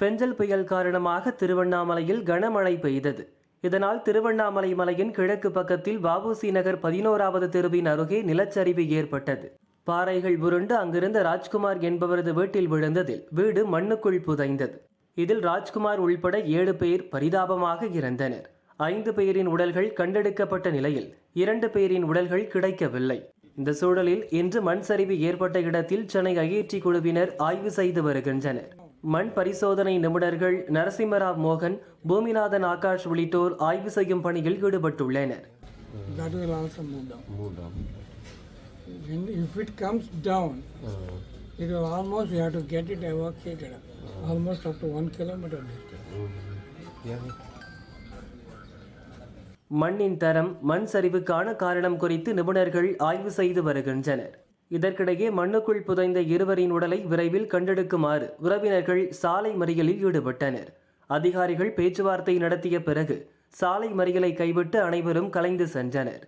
பெஞ்சல் புயல் காரணமாக திருவண்ணாமலையில் கனமழை பெய்தது. இதனால் திருவண்ணாமலை மலையின் கிழக்கு பக்கத்தில் வாபுசி நகர் பதினோராவது தெருவின் அருகே நிலச்சரிவு ஏற்பட்டது. பாறைகள் உருண்டு அங்கிருந்த ராஜ்குமார் என்பவரது வீட்டில் விழுந்ததில் வீடு மண்ணுக்குள் புதைந்தது. இதில் ராஜ்குமார் உள்பட ஏழு பேர் பரிதாபமாக இறந்தனர். ஐந்து பேரின் உடல்கள் கண்டெடுக்கப்பட்ட நிலையில் இரண்டு பேரின் உடல்கள் கிடைக்கவில்லை. இந்த சூழலில் இன்று மண் சரிவு ஏற்பட்ட இடத்தில் சென்னை ஐஐடி குழுவினர் ஆய்வு செய்து வருகின்றனர். மண் பரிசோதனை நிபுணர்கள் நரசிம்மராவ் மோகன் பூமிநாதன் ஆகாஷ் உள்ளிட்டோர் ஆய்வு செய்யும் பணியில் ஈடுபட்டுள்ளனர் That will also move down. Move down. When, if it comes down, Uh, it will almost, we have to get it evacuated. Almost up to one kilometer distance. yeah. மண்ணின் தரம் மண் சரிவுக்கான காரணம் குறித்து நிபுணர்கள் ஆய்வு செய்து வருகின்றனர் இதற்கிடையே மண்ணுக்குள் புதைந்த இருவரின் உடலை விரைவில் கண்டெடுக்குமாறு உறவினர்கள் சாலை மறியலில் ஈடுபட்டனர். அதிகாரிகள் பேச்சுவார்த்தை நடத்திய பிறகு சாலை மறியலை கைவிட்டு அனைவரும் கலைந்து சென்றனர்.